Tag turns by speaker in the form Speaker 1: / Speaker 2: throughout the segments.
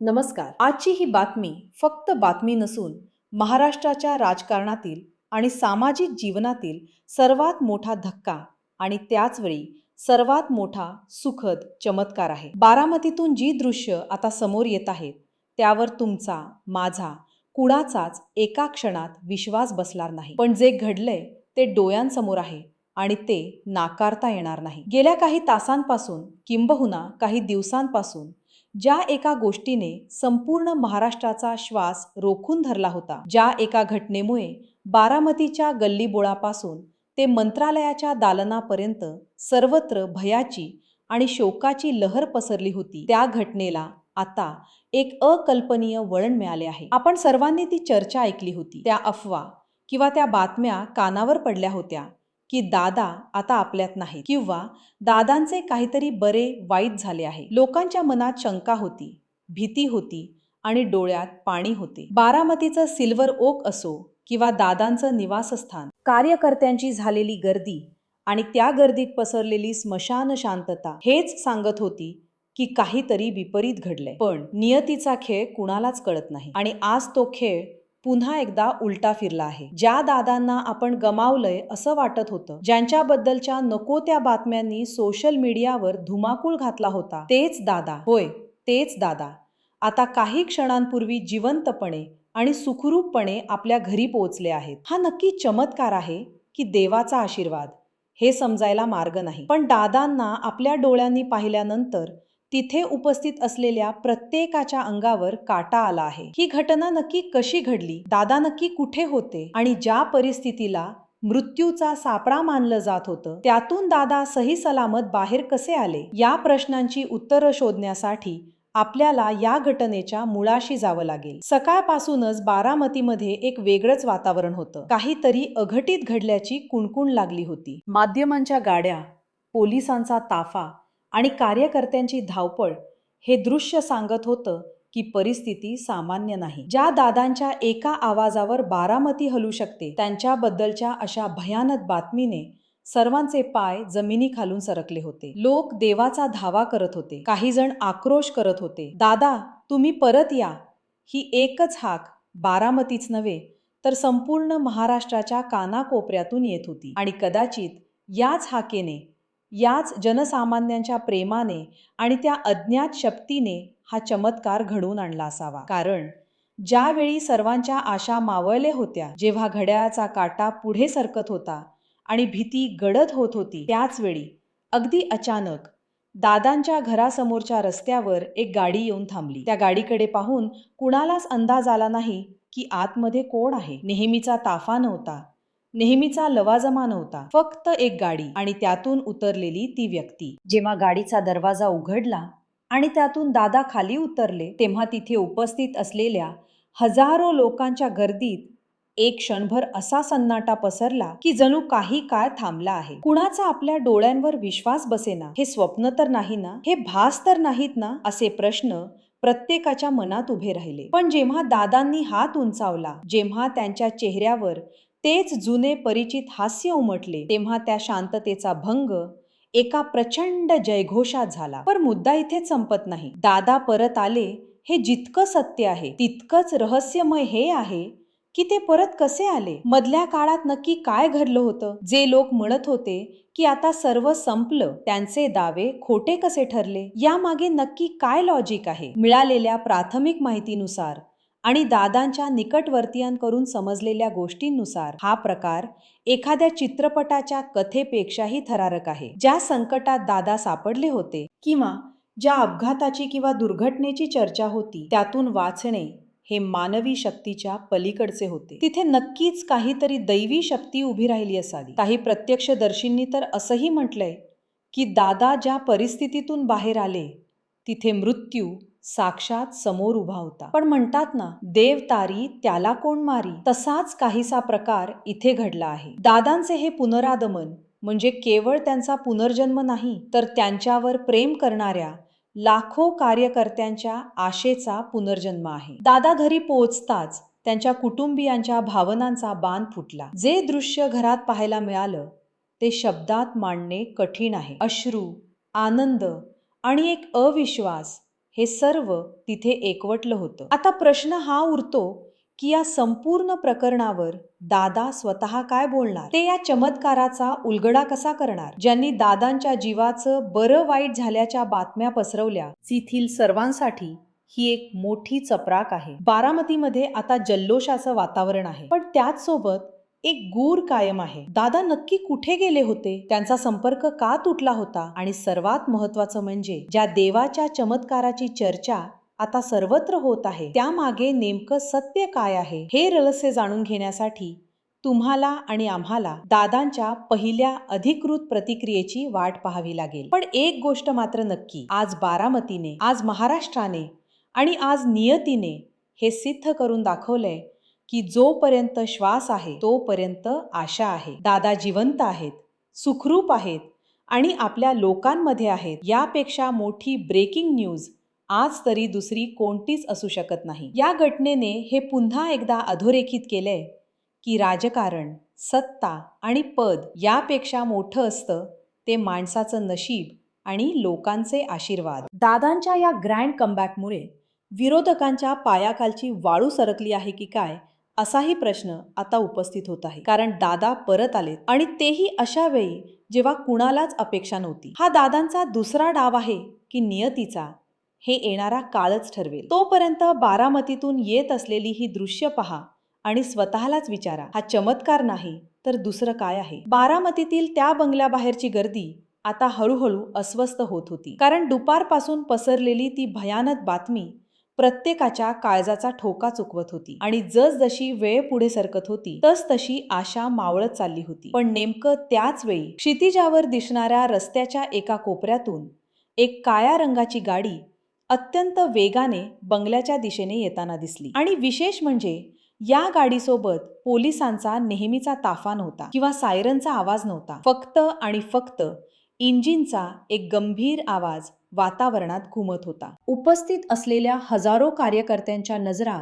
Speaker 1: नमस्कार. आजची ही बातमी फक्त बातमी नसून महाराष्ट्राच्या राजकारणातील आणि सामाजिक जीवनातील सर्वात मोठा धक्का आणि त्याचवेळी सर्वात मोठा सुखद चमत्कार आहे. बारामतीतून जी दृश्य आता समोर येत आहेत त्यावर तुमचा माझा कुणाचाच एका क्षणात विश्वास बसणार नाही. पण जे घडलंय ते डोळ्यांसमोर आहे आणि ते नाकारता येणार नाही. गेल्या काही तासांपासून किंबहुना काही दिवसांपासून ज्या एका गोष्टीने संपूर्ण महाराष्ट्राचा श्वास रोखून धरला होता ज्या एका घटनेमुळे बारामतीच्या गल्लीबोळापासून ते मंत्रालयाच्या दालनापर्यंत सर्वत्र भयाची आणि शोकाची लहर पसरली होती. त्या घटनेला आता एक अकल्पनीय वळण मिळाले आहे. आपण सर्वांनी ती चर्चा ऐकली होती. त्या अफवा किंवा त्या बातम्या कानावर पडल्या होत्या. की दादा आता आपल्यात नाही किंवा दादांचे काहीतरी बरे वाईट झाले आहे. लोकांच्या मनात शंका होती भीती होती आणि डोळ्यात पाणी होते. बारामतीचं सिल्वर ओक असो किंवा दादांचं निवासस्थान कार्यकर्त्यांची झालेली गर्दी आणि त्या गर्दीत पसरलेली स्मशान शांतता हेच सांगत होती की काहीतरी विपरीत घडलंय. पण नियतीचा खेळ कुणालाच कळत नाही आणि आज तो खेळ पुन्हा एकदा उलटा फिरला आहे. ज्या दादांना आपण गमावलंय असं वाटत होतं ज्यांच्याबद्दलच्या नको त्या बातम्यांनी सोशल मीडियावर धुमाकूळ घातला होता तेच दादा. होय तेच दादा. आता काही क्षणांपूर्वी जिवंतपणे आणि सुखरूपपणे आपल्या घरी पोहोचले आहेत. हा नक्की चमत्कार आहे की देवाचा आशीर्वाद. हे समजायला मार्ग नाही. पण दादांना आपल्या डोळ्यांनी पाहिल्यानंतर तिथे उपस्थित असलेल्या प्रत्येकाच्या अंगावर काटा आला आहे. ही घटना नक्की कशी घडली? दादा नक्की कुठे होते? आणि ज्या परिस्थितीला मृत्यूचा सापळा मानलं जात होतं त्यातून दादा सही सलामत बाहेर कसे आले? या प्रश्नांची उत्तरं शोधण्यासाठी आपल्याला या घटनेच्या मुळाशी जावं लागेल. सकाळपासूनच बारामतीमध्ये एक वेगळंच वातावरण होतं. काहीतरी अघटित घडल्याची कुणकुण लागली होती. माध्यमांच्या गाड्या पोलिसांचा ताफा आणि कार्यकर्त्यांची धावपळ हे दृश्य सांगत होतं की परिस्थिती सामान्य नाही. ज्या दादांच्या एका आवाजावर बारामती हलू शकते त्यांच्याबद्दलच्या अशा भयानक बातमीने सर्वांचे पाय जमिनी खालून सरकले होते. लोक देवाचा धावा करत होते. काही जण आक्रोश करत होते. दादा तुम्ही परत या. ही एकच हाक बारामतीच नव्हे तर संपूर्ण महाराष्ट्राच्या कानाकोपऱ्यातून येत होती. आणि कदाचित याच हाकेने याच जनसामान्यांच्या प्रेमाने आणि त्या अज्ञात शक्तीने हा चमत्कार घडवून आणला असावा. कारण ज्यावेळी सर्वांच्या आशा मावळल्या होत्या जेव्हा घड्याळाचा काटा पुढे सरकत होता आणि भीती गडद होत होती त्याच वेळी अगदी अचानक दादांच्या घरासमोरच्या रस्त्यावर एक गाडी येऊन थांबली. त्या गाडीकडे पाहून कुणालाच अंदाज आला नाही की आतमध्ये कोण आहे. नेहमीचा ताफा नव्हता. नेहमीचा लवाजमा नव्हता फक्त एक गाडी आणि त्यातून उतरलेली ती व्यक्ती. जेव्हा गाडीचा दरवाजा उघडला आणि त्यातून दादा खाली उतरले तेव्हा तिथे उपस्थित असलेल्या हजारो लोकांच्या गर्दीत एक क्षणभर असा सन्नाटा पसरला की जणू काही काळ थांबला आहे. कुणाचा आपल्या डोळ्यांवर विश्वास बसेना? हे स्वप्न तर नाही ना? हे भास तर नाहीत ना? असे प्रश्न प्रत्येकाच्या मनात उभे राहिले. पण जेव्हा दादांनी हात उंचावला जेव्हा त्यांच्या चेहऱ्यावर तेच जुने परिचित हास्य उमटले. तेव्हा त्या शांततेचा भंग एका प्रचंड जयघोषात झाला. पण मुद्दा इथेच संपत नाही. दादा परत आले हे जितकं सत्य आहे तितकंच रहस्यमय हे आहे की ते परत कसे आले? मधल्या काळात नक्की काय घडलं होतं? जे लोक म्हणत होते की आता सर्व संपलं त्यांचे दावे खोटे कसे ठरले? यामागे नक्की काय लॉजिक आहे? मिळालेल्या प्राथमिक माहितीनुसार आणि दादांच्या निकटवर्तीयांकडून समजलेल्या गोष्टींनुसार हा प्रकार एखाद्या चित्रपटाच्या कथेपेक्षाही थरारक आहे. ज्या संकटात दादा सापडले होते किंवा ज्या अपघाताची किंवा दुर्घटनेची चर्चा होती त्यातून वाचणे हे मानवी शक्तीच्या पलीकडचे होते. तिथे नक्कीच काहीतरी दैवी शक्ती उभी राहिली असावी. काही प्रत्यक्षदर्शींनी तर असंही म्हटलंय की दादा ज्या परिस्थितीतून बाहेर आले तिथे मृत्यू साक्षात समोर उभा होता. पण म्हणतात ना देव तारी त्याला कोण मारी? तसाच काहीसा प्रकार इथे घडला आहे. दादांचे हे पुनरागमन म्हणजे केवळ त्यांचा पुनर्जन्म नाही तर त्यांच्यावर प्रेम करणाऱ्या लाखो कार्यकर्त्यांच्या आशेचा पुनर्जन्म आहे. दादा घरी पोहोचताच त्यांच्या कुटुंबियांच्या भावनांचा बांध फुटला. जे दृश्य घरात पाहायला मिळालं ते शब्दात मांडणे कठीण आहे. अश्रू आनंद आणि एक अविश्वास हे सर्व तिथे एकवटलं होतं. आता प्रश्न हा उरतो की या संपूर्ण प्रकरणावर दादा स्वतः काय बोलणार? ते या चमत्काराचा उलगडा कसा करणार? ज्यांनी दादांच्या जीवाचं बरं वाईट झाल्याच्या बातम्या पसरवल्या येथील सर्वांसाठी ही एक मोठी चपराक आहे. बारामतीमध्ये आता जल्लोषाचं वातावरण आहे. पण त्याच सोबत एक गूर कायम आहे. दादा नक्की कुठे गेले होते? त्यांचा संपर्क का तुटला होता? आणि सर्वात महत्वाचं म्हणजे ज्या देवाच्या चमत्काराची चर्चा आता सर्वत्र होत आहे त्यामागे नेमकं सत्य काय आहे? हे रहस्य जाणून घेण्यासाठी तुम्हाला आणि आम्हाला दादांच्या पहिल्या अधिकृत प्रतिक्रियेची वाट पाहावी लागेल. पण एक गोष्ट मात्र नक्की आज बारामतीने आज महाराष्ट्राने आणि आज नियतीने हे सिद्ध करून दाखवलंय की जोपर्यंत श्वास आहे तोपर्यंत आशा आहे. दादा जिवंत आहेत सुखरूप आहेत आणि आपल्या लोकांमध्ये आहेत. यापेक्षा मोठी ब्रेकिंग न्यूज आज तरी दुसरी कोणतीच असू शकत नाही. या घटनेने हे पुन्हा एकदा अधोरेखित केलंय की राजकारण सत्ता आणि पद यापेक्षा मोठं असतं ते माणसाचं नशीब आणि लोकांचे आशीर्वाद. दादांच्या या ग्रँड कमबॅकमुळे विरोधकांच्या पायाखालची वाळू सरकली आहे की काय असाही प्रश्न आता उपस्थित होत आहे. कारण दादा परत आलेत आणि तेही अशा वेळी जेव्हा कुणालाच अपेक्षा नव्हती. हा दादांचा दुसरा डाव आहे की नियतीचा हे येणारा काळच ठरवेल. तोपर्यंत बारामतीतून येत असलेली ही दृश्य पहा आणि स्वतःलाच विचारा. हा चमत्कार नाही तर दुसरं काय आहे? बारामतीतील त्या बंगल्याबाहेरची गर्दी आता हळूहळू अस्वस्थ होत होती. कारण दुपारपासून पसरलेली ती भयानक बातमी प्रत्येकाच्या काळजाचा ठोका चुकवत होती. आणि जसजशी वेळ पुढे सरकत होती तस तशी आशा मावळत चालली होती. पण नेमकं त्याच वेळी क्षितिजावर दिसणाऱ्या रस्त्याच्या एका कोपऱ्यातून एक काळ्या रंगाची गाडी अत्यंत वेगाने बंगल्याच्या दिशेने येताना दिसली. आणि विशेष म्हणजे या गाडीसोबत पोलिसांचा नेहमीचा ताफा नव्हता किंवा सायरनचा आवाज नव्हता. फक्त आणि फक्त इंजिनचा एक गंभीर आवाज वातावरणात घुमत होता. उपस्थित असलेल्या हजारो कार्यकर्त्यांच्या नजरा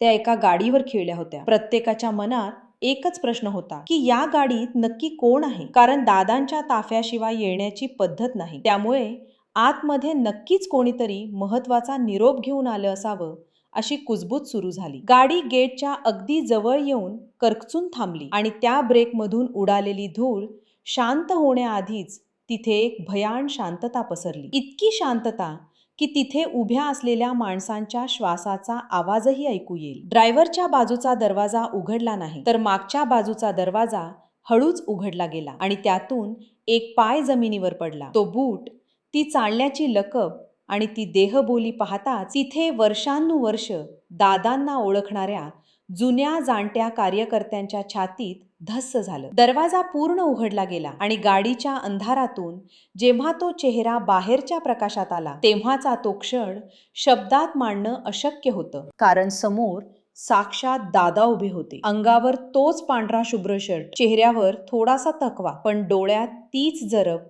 Speaker 1: त्या एका गाडीवर खिळल्या होत्या. प्रत्येकाच्या मनात एकच प्रश्न होता की या गाडीत नक्की कोण आहे? कारण दादांच्या ताफ्याशिवाय येण्याची पद्धत नाही. त्यामुळे आतमध्ये नक्कीच कोणीतरी महत्त्वाचा निरोप घेऊन आलं असावं अशी कुजबूज सुरू झाली. गाडी गेटच्या अगदी जवळ येऊन करकचून थांबली आणि त्या ब्रेकमधून उडालेली धूळ शांत होण्याआधीच तिथे एक भयान शांतता पसरली. इतकी शांतता की तिथे उभ्या असलेल्या माणसांच्या श्वासाचा आवाजही ऐकू येईल. ड्रायव्हरच्या बाजूचा दरवाजा उघडला नाही तर मागच्या बाजूचा दरवाजा हळूच उघडला गेला आणि त्यातून एक पाय जमिनीवर पडला. तो बूट ती चालण्याची लकब आणि ती देहबोली पाहताच तिथे वर्षानुवर्ष दादांना ओळखणाऱ्या जुन्या जाणत्या कार्यकर्त्यांच्या छातीत धस्स झालं. दरवाजा पूर्ण उघडला गेला आणि गाडीच्या अंधारातून जेव्हा तो चेहरा बाहेरच्या प्रकाशात आला तेव्हाचा तो क्षण शब्दात मांडणं अशक्य होतं. कारण समोर साक्षात दादा उभे होते. अंगावर तोच पांढरा शुभ्र शर्ट चेहऱ्यावर थोडासा थकवा पण डोळ्यात तीच जरब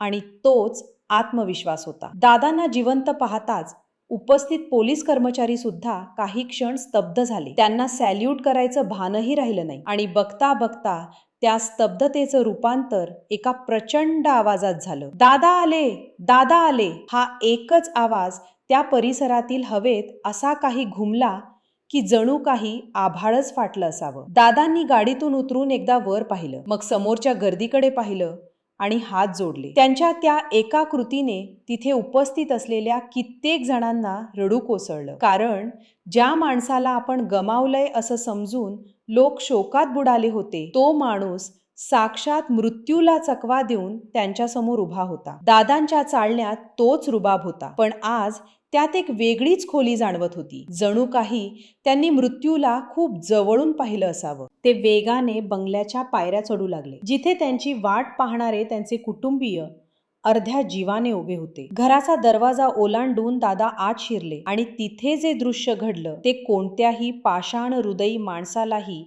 Speaker 1: आणि तोच आत्मविश्वास होता. दादांना जिवंत पाहताच उपस्थित पोलीस कर्मचारी सुद्धा काही क्षण स्तब्ध झाले. त्यांना सॅल्यूट करायचं भानही राहिलं नाही. आणि बघता बघता त्या स्तब्धतेचं रूपांतर एका प्रचंड आवाजात झालं. दादा आले! दादा आले! हा एकच आवाज त्या परिसरातील हवेत असा काही घुमला की जणू काही आभाळच फाटलं असावं. दादांनी गाडीतून उतरून एकदा वर पाहिलं. मग समोरच्या गर्दीकडे पाहिलं. आणि हात जोडले. त्यांच्या त्या एका कृतीने तिथे उपस्थित असलेल्या कित्येक जणांना रडू कोसळलं. कारण ज्या माणसाला आपण गमावलंय असं समजून लोक शोकात बुडाले होते तो माणूस साक्षात मृत्यूला चकवा देऊन त्यांच्यासमोर उभा होता. दादांच्या चालण्यात तोच रुबाब होता. पण आज त्यात एक वेगळीच खोली जाणवत होती. जणू काही त्यांनी मृत्यूला खूप जवळून पाहिलं असावं. ते वेगाने बंगल्याच्या पायऱ्या चढू लागले. जिथे त्यांची वाट पाहणारे त्यांचे कुटुंबीय अर्ध्या जीवाने उभे होते. घराचा दरवाजा ओलांडून दादा आत शिरले आणि तिथे जे दृश्य घडलं ते कोणत्याही पाषाण हृदयी माणसालाही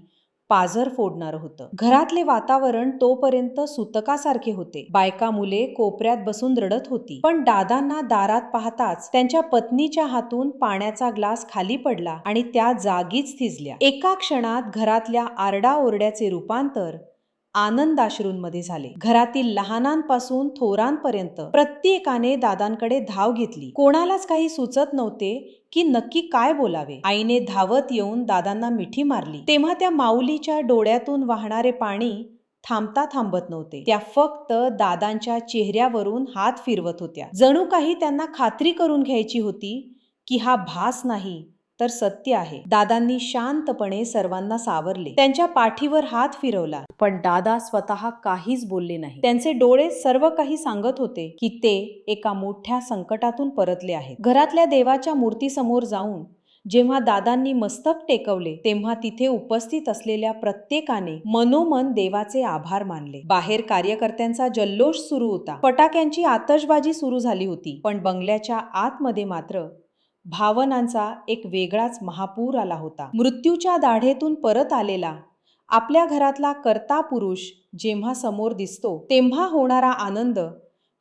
Speaker 1: पाझर फोडणार होतं. घरातले वातावरण तोपर्यंत सुतकासारखे होते. बायका मुले कोपऱ्यात बसून रडत होती. पण दादांना दारात पाहताच त्यांच्या पत्नीच्या हातून पाण्याचा ग्लास खाली पडला आणि त्या जागीच थिजल्या. एका क्षणात घरातल्या आरडाओरड्याचे रूपांतर आनंदाश्रूंमध्ये झाले. घरातील लहानांपासून थोरांपर्यंत प्रत्येकाने दादांकडे धाव घेतली. कोणालाच काही सुचत नव्हते की नक्की काय बोलावे. आईने धावत येऊन दादांना मिठी मारली. तेव्हा त्या माऊलीच्या डोळ्यातून वाहणारे पाणी थांबता थांबत नव्हते. त्या फक्त दादांच्या चेहऱ्यावरून हात फिरवत होत्या. जणू काही त्यांना खात्री करून घ्यायची होती की हा भास नाही तर सत्य आहे. दादांनी शांतपणे सर्वांना सावरले. त्यांच्या पाठीवर हात फिरवला. पण दादा स्वतः काहीच बोलले नाही. त्यांचे डोळे सर्व काही सांगत होते की ते एका मोठ्या संकटातून परतले आहेत. घरातल्या देवाच्या मूर्तीसमोर जाऊन जेव्हा दादांनी मस्तक टेकवले तेव्हा तिथे उपस्थित असलेल्या प्रत्येकाने मनोमन देवाचे आभार मानले. बाहेर कार्यकर्त्यांचा जल्लोष सुरू होता. फटाक्यांची आतषबाजी सुरू झाली होती. पण बंगल्याच्या आतमध्ये मात्र भावनांचा एक वेगळाच महापूर आला होता. मृत्यूच्या दाढेतून परत आलेला आपल्या घरातला कर्ता पुरुष जेव्हा समोर दिसतो तेव्हा होणारा आनंद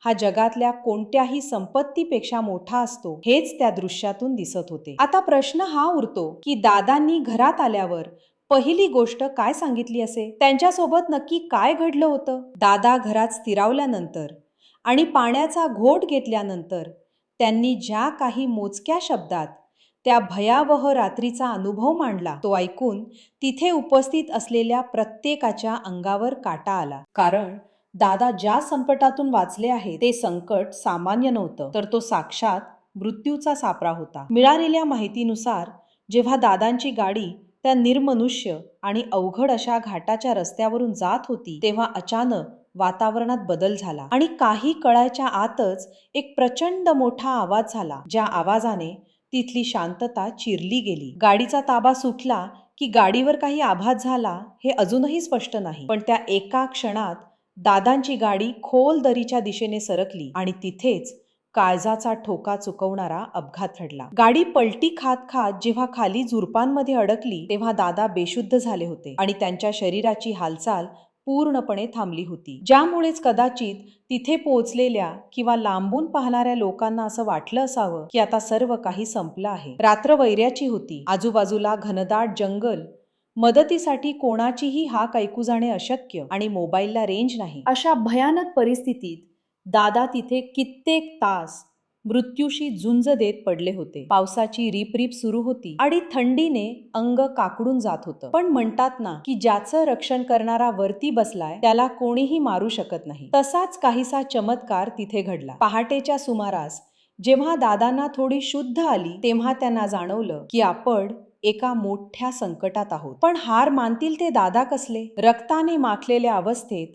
Speaker 1: हा जगातल्या कोणत्याही संपत्तीपेक्षा मोठा असतो हेच त्या दृश्यातून दिसत होते. आता प्रश्न हा उरतो की दादांनी घरात आल्यावर पहिली गोष्ट काय सांगितली असे? त्यांच्यासोबत नक्की काय घडलं होतं? दादा घरात स्थिरावल्यानंतर आणि पाण्याचा घोट घेतल्यानंतर त्यांनी ज्या काही मोजक्या शब्दात त्या भयावह रात्रीचा अनुभव मांडला तो ऐकून तिथे उपस्थित असलेल्या प्रत्येकाच्या अंगावर काटा आला. कारण दादा ज्या संकटातून वाचले आहे ते संकट सामान्य नव्हतं तर तो साक्षात मृत्यूचा सापळा होता. मिळालेल्या माहितीनुसार जेव्हा दादांची गाडी त्या निर्मनुष्य आणि अवघड अशा घाटाच्या रस्त्यावरून जात होती तेव्हा अचानक वातावरणात बदल झाला आणि काही कळायच्या आतच एक प्रचंड मोठा आवाज झाला ज्या आवाजाने तिथली शांतता चिरली गेली. गाडीचा ताबा सुटला की गाडीवर काही आघात झाला हे अजूनही स्पष्ट नाही. पण त्या एका क्षणात दादांची गाडी खोल दरीच्या दिशेने सरकली आणि तिथेच काळजाचा ठोका चुकवणारा अपघात घडला. गाडी पलटी खात खात जेव्हा खाली झुरपांमध्ये अडकली तेव्हा दादा बेशुद्ध झाले होते आणि त्यांच्या शरीराची हालचाल पूर्णपणे थांबली होती. ज्यामुळेच कदाचित तिथे पोहोचलेल्या किंवा लांबून पाहणाऱ्या लोकांना असं वाटलं असावं की आता सर्व काही संपलं आहे. रात्र वैऱ्याची होती. आजूबाजूला घनदाट जंगल. मदतीसाठी कोणाचीही हाक ऐकू जाणे अशक्य आणि मोबाईलला रेंज नाही. अशा भयानक परिस्थितीत दादा तिथे कित्येक तास मृत्यूशी झुंज देत पडले होते. पावसाची रिपरिप सुरू होती आणि थंडीने अंग काकडून जात होतं. पण म्हणतात ना की ज्याचं रक्षण करणारा वरती बसलाय त्याला कोणीही मारू शकत नाही. तसाच काहीसा चमत्कार तिथे घडला. पहाटेच्या सुमारास जेव्हा दादांना थोडी शुद्ध आली तेव्हा त्यांना जाणवलं की आपण एका मोठ्या संकटात आहोत. पण हार मानतील ते दादा कसले? रक्ताने माखलेल्या अवस्थेत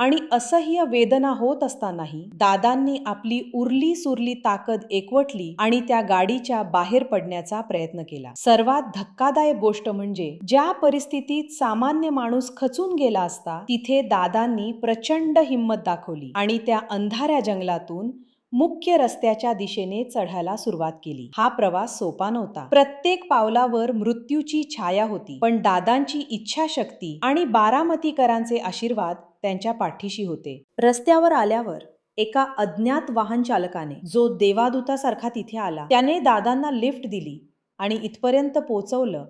Speaker 1: आणि असह्य वेदना होत असतानाही दादांनी आपली उरली सुरली ताकद एकवटली आणि त्या गाडीच्या बाहेर पडण्याचा प्रयत्न केला. सर्वात धक्कादायक गोष्ट म्हणजे ज्या परिस्थितीत सामान्य माणूस खचून गेला असता तिथे दादांनी प्रचंड हिंमत दाखवली आणि त्या अंधाऱ्या जंगलातून मुख्य रस्त्याच्या दिशेने चढायला सुरुवात केली. हा प्रवास सोपा नव्हता. प्रत्येक पावलावर मृत्यूची छाया होती पण दादांची इच्छाशक्ती आणि बारामतीकरांचे आशीर्वाद त्यांच्या पाठीशी होते. रस्त्यावर आल्यावर एका अज्ञात वाहन चालकाने जो देवादूतासारखा तिथे आला त्याने दादांना लिफ्ट दिली आणि इथपर्यंत पोचवलं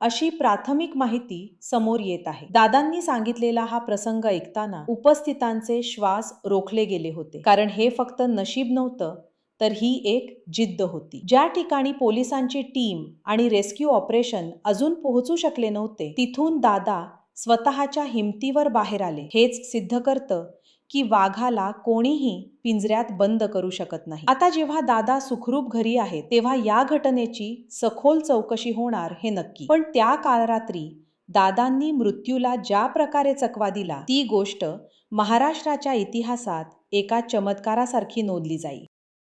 Speaker 1: अशी प्राथमिक माहिती समोर येत आहे. दादांनी सांगितलेला हा प्रसंग ऐकताना उपस्थितांचे श्वास रोखले गेले होते. कारण हे फक्त नशीब नव्हतं तर ही एक जिद्द होती. ज्या ठिकाणी पोलिसांची टीम आणि रेस्क्यू ऑपरेशन अजून पोहोचू शकले नव्हते तिथून दादा स्वतःच्या हिमतीवर बाहेर आले. हेच सिद्ध करतं की वाघाला कोणीही पिंजऱ्यात बंद करू शकत नाही. आता जेव्हा दादा सुखरूप घरी आहेत तेव्हा या घटनेची सखोल चौकशी होणार हे नक्की. पण त्या कालरात्री दादांनी मृत्यूला ज्या प्रकारे चकवा दिला ती गोष्ट महाराष्ट्राच्या इतिहासात एका चमत्कारासारखी नोंदली जाईल